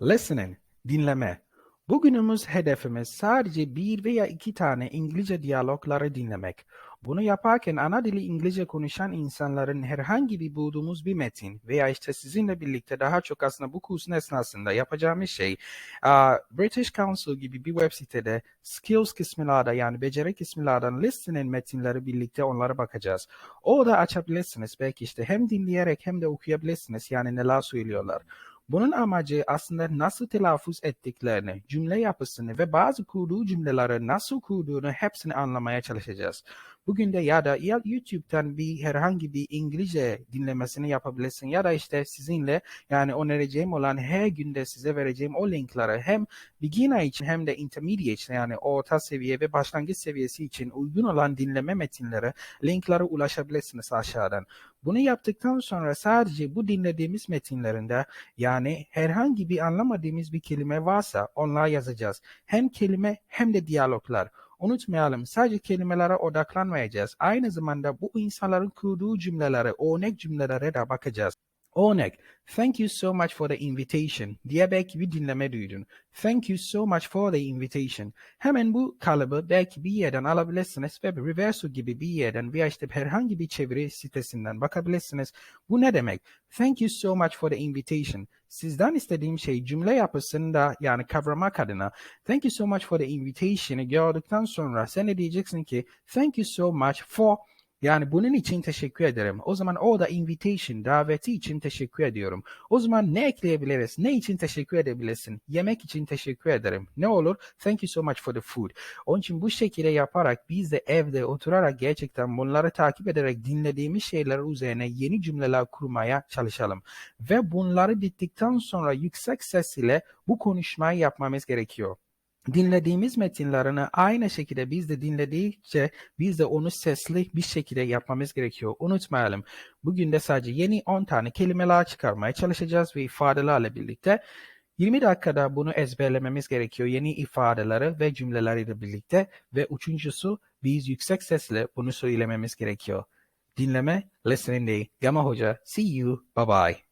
Listening, dinleme. Bugünümüz hedefimiz sadece bir veya iki tane İngilizce diyalogları dinlemek. Bunu yaparken ana dili İngilizce konuşan insanların herhangi bir bulduğumuz bir metin veya işte sizinle birlikte daha çok aslında bu kursun esnasında yapacağımız şey British Council gibi bir web sitede skills kısmında yani beceri kısmından listening metinleri birlikte onlara bakacağız. Orada açabilirsiniz belki işte hem dinleyerek hem de okuyabilirsiniz yani neler söylüyorlar. Bunun amacı aslında nasıl telaffuz ettiklerini, cümle yapısını ve bazı kurduğu cümleleri nasıl kurduğunu hepsini anlamaya çalışacağız. Bugün de ya da ya YouTube'dan bir herhangi bir İngilizce dinlemesini yapabilirsin ya da işte sizinle yani önereceğim olan her günde size vereceğim o linkleri hem beginner için hem de intermediate için yani orta seviye ve başlangıç seviyesi için uygun olan dinleme metinleri linklere ulaşabilirsiniz aşağıdan. Bunu yaptıktan sonra sadece bu dinlediğimiz metinlerinde yani herhangi bir anlamadığımız bir kelime varsa onlar yazacağız. Hem kelime hem de diyaloglar. Unutmayalım sadece kelimelere odaklanmayacağız. Aynı zamanda bu insanların kurduğu cümlelere, örnek cümlelere de bakacağız. Örnek, thank you so much for the invitation diye belki bir dinleme duydun. Thank you so much for the invitation. Hemen bu kalıbı belki bir yerden alabilirsiniz ve Reverso gibi bir yerden veya işte herhangi bir çeviri sitesinden bakabilirsiniz. Bu ne demek? Thank you so much for the invitation. Sizden istediğim şey cümle yapısında yani kavramak adına thank you so much for the invitation'ı gördükten sonra sen de diyeceksin ki thank you so much for yani bunun için teşekkür ederim. O zaman orada invitation, daveti için teşekkür ediyorum. O zaman ne ekleyebiliriz? Ne için teşekkür edebilirsin? Yemek için teşekkür ederim. Ne olur? Thank you so much for the food. Onun için bu şekilde yaparak biz de evde oturarak gerçekten bunları takip ederek dinlediğimiz şeyler üzerine yeni cümleler kurmaya çalışalım. Ve bunları bittikten sonra yüksek ses ile bu konuşmayı yapmamız gerekiyor dinlediğimiz metinlerini aynı şekilde biz de dinledikçe biz de onu sesli bir şekilde yapmamız gerekiyor. Unutmayalım. Bugün de sadece yeni 10 tane kelimeler çıkarmaya çalışacağız ve ifadelerle birlikte 20 dakikada bunu ezberlememiz gerekiyor. Yeni ifadeleri ve cümleleriyle birlikte ve üçüncüsü biz yüksek sesle bunu söylememiz gerekiyor. Dinleme, listening day. Gama Hoca. See you. Bye bye.